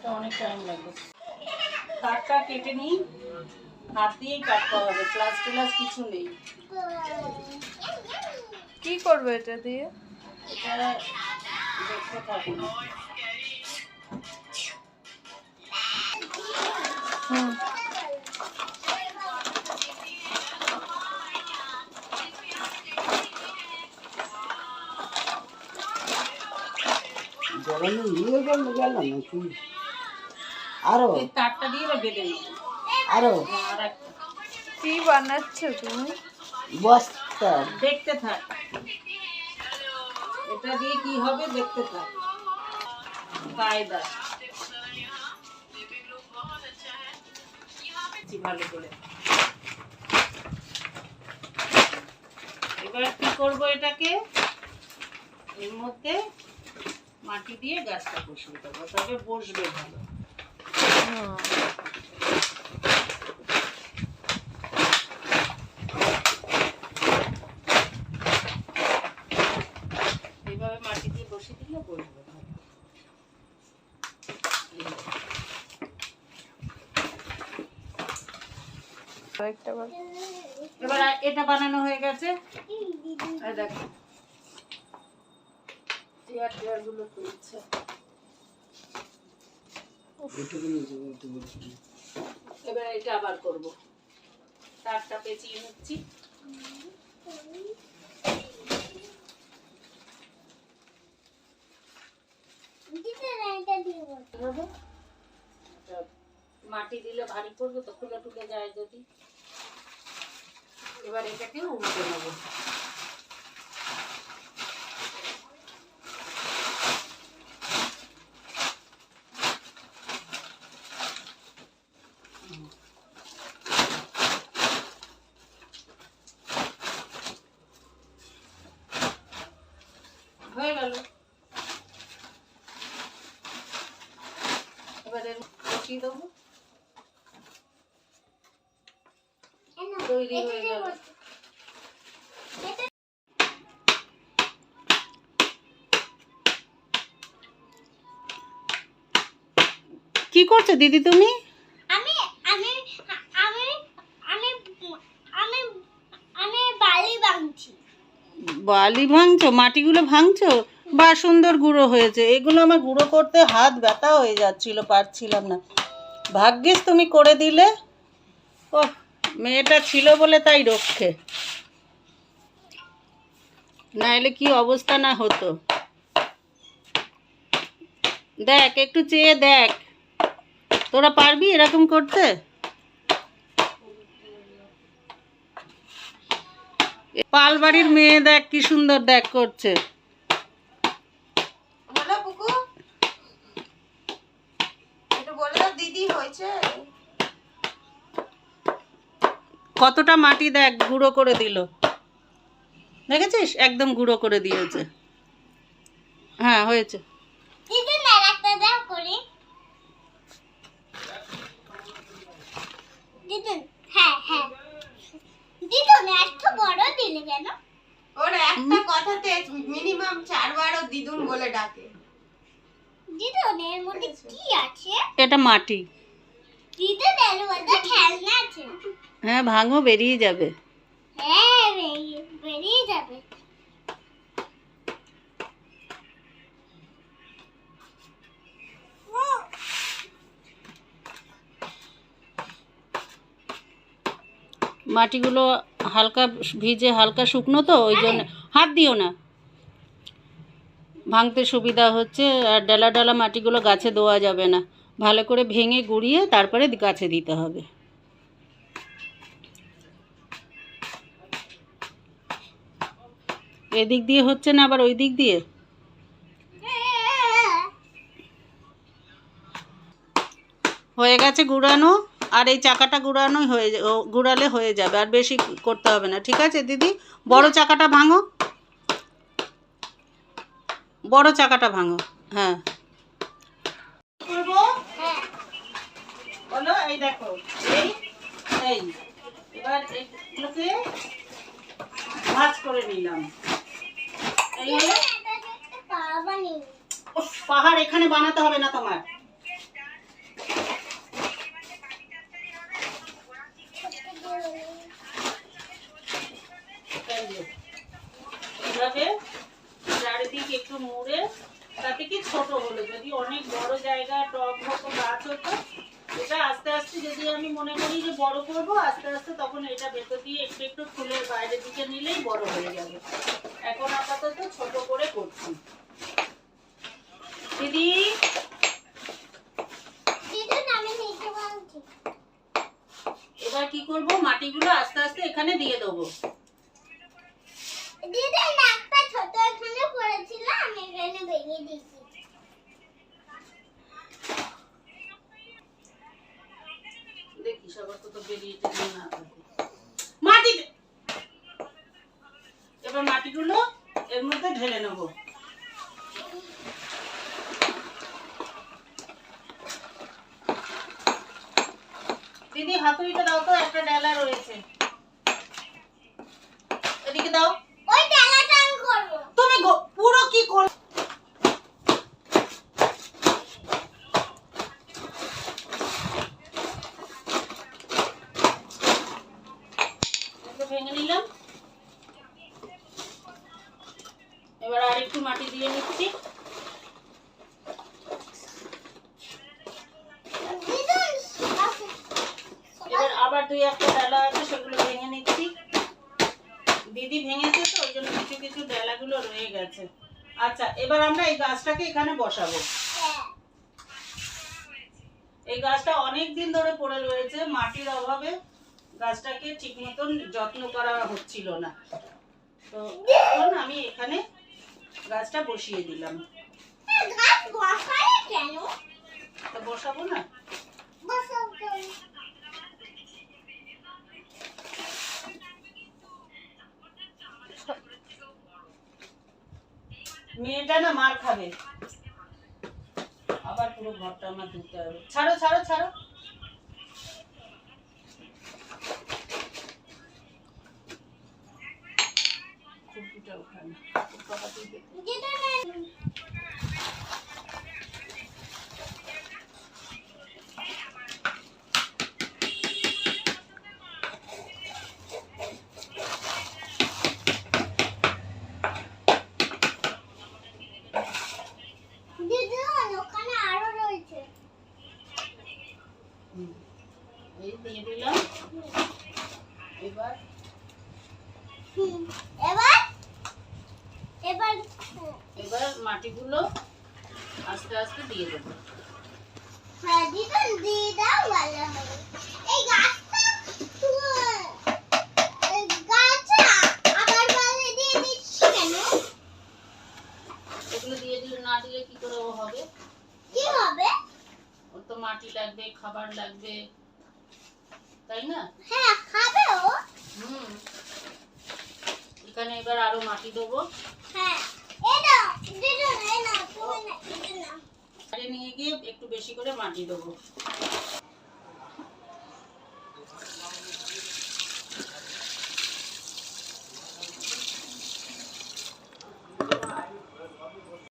এটা অনেক টাইম লাগবে কাঠটা কেটে নিই হাত দিয়েই কাটতে হবে প্লাস টিলাস কিছু নেই কি করবে এটা দিয়ে এটা দেখতে থাকুন হুম জলানো নিয়ে গেল গেল নাকি আরও। এই তারটা দিয়ে নেব। আরও। কি বানাচ্ছো তুমি? বস্তা। দেখতে থাক। এটা দিয়ে কি হবে দেখতে থাক। কায়দা ভালো করে। এবার কি করব এটাকে? এর মধ্যে মাটি দিয়ে গাছটা বসিয়ে দেবো তবে বসবে ভালো। এইভাবে মাটি দিয়ে বসিয়ে দিলে বসবে এবার এটা বানানো হয়ে গেছে। দেখো। চেয়ার টেয়ারগুলো তুলছে এটুকু নিয়ে যাব এটুকু এবার এটা আবার করব। তারটা পেঁচিয়ে নিচ্ছি। মাটি দিলে ভারী পড়বে তো খুলে টুলে যায় যদি। এবার এটাকে উল্টে নেব। হয়ে গেল। এবারে বসিয়ে দেবো। তৈরি হয়ে গেল। কি করছ দিদি তুমি আমি আমি আমি আমি আমি আমি বালি ভাঙছি বালি ভাঙছো, মাটিগুলো ভাঙছো? বা সুন্দর গুঁড়ো হয়েছে। এগুলো আমার গুঁড়ো করতে হাত ব্যথা হয়ে যাচ্ছিল, পারছিলাম না। ভাগ্যিস তুমি করে দিলে। ও মেয়েটা ছিল বলে তাই রক্ষে। নাহলে কি অবস্থা না হতো। দেখ, একটু চেয়ে দেখ। তোরা পারবি এরকম করতে? পালবাড়ির মেয়ে দেখ কি সুন্দর দেখ করছে। কতটা মাটি দেখ গুঁড়ো করে দিল। দেখেছিস? একদম গুঁড়ো করে দিয়েছে। হ্যাঁ হয়েছে দিদি না একটা দাও করে দিদি হ্যাঁ হ্যাঁ দিদি না এত বড় দিলে কেন ওর একটা কথাতে মিনিমাম চারবারও দিদুন বলে ডাকে দিদি এর মধ্যে কি আছে এটা মাটি। হ্যাঁ ভাঙো বেরিয়ে যাবে। হ্যাঁ বেরিয়ে যাবে। মাটিগুলো হালকা ভিজে হালকা শুকনো তো ওই জন্য। হাত দিও না। ভাঙতে সুবিধা হচ্ছে আর ডালা ডালা মাটিগুলো গাছে দেওয়া যাবে না। ভালো করে ভেঙে গুঁড়িয়ে তারপরে গাছে দিতে হবে। এদিক দিয়ে হচ্ছে না আবার ওই দিক দিয়ে? হয়ে গেছে গুড়ানো, আর এই চাকাটা গুড়ানোই হয়ে গুড়ালে হয়ে যাবে, আর বেশি করতে হবে না। ঠিক আছে দিদি? বড় চাকাটা ভাঙো। বড় চাকাটা ভাঙো হ্যাঁ। এই দেখো, এই এই। এবার এগুলোকে ভাজ করে নিলাম। এই পাহাড় এখানে বানাতে হবে না তোমার। একটু মুড়ে, তাতে কি ছোট হলো? যদি অনেক বড় জায়গা, টব হতো গাছ হতো এটা আস্তে আস্তে যদি আমি মনে করি যে বড় করব আস্তে আস্তে তখন এটা ভেতর দিয়ে একটু একটু ফুলের বাইরের দিকে নিলেই বড় হয়ে যাবে। এখন আপাতত ছোট করে করছি। দিদি? এবার কি করব? মাটিগুলো আস্তে আস্তে এখানে দিয়ে দেবো দিদুন একটা ছোট এখানে পড়েছিল আমি এখানে ভেঙে দিয়েছি দেখি এর মধ্যে ঢেলে নেব। দিদি হাতুড়িটা দাও তো একটা ডেলা রয়েছে। এদিকে দাও ওই ডালাটা আমি করব তুমি গো- পুরো কি কর একটু ভেঙে নিলাম এবার আর একটু মাটি দিয়ে নিচ্ছি দিদুন এবার আবার দুই একটা ডালা আছে সেগুলো ভেঙে নিচ্ছি। দিদি ভেঙেছে তো ওই জন্য কিছু কিছু ডালাগুলো রয়ে গেছে। আচ্ছা এবার আমরা এই গাছটাকে এখানে বসাবো। এই গাছটা অনেক দিন ধরে পড়ে রয়েছে মাটির অভাবে গাছটাকে ঠিক মতন যত্ন করা হচ্ছিল না। তো এখন আমি এখানে গাছটা বসিয়ে দিলাম। বসাবো না? মেয়েটা না মার খাবে। আবার পুরো ঘরটা আমার ধুতে হবে। ছাড়ো ছাড়ো ছাড়ো। খুবটা ওখানে বাবাকে দে। দিদুন দিদুন ওখানে আরও রয়েছে হুম। এই দিয়ে দিলাম এবার হুম, এবার এবার হুম, এবার মাটিগুলো আস্তে আস্তে দিয়ে দেবো। এগুলো দিয়ে দিলে না দিলে কি করে হবে? কি হবে? ওর তো মাটি লাগবে খাবার লাগবে তাই না? হ্যাঁ খাবে ও। হুম। এখানে এবার আরও মাটি দেবো। হ্যাঁ। বেশি করে মাটি দেবো।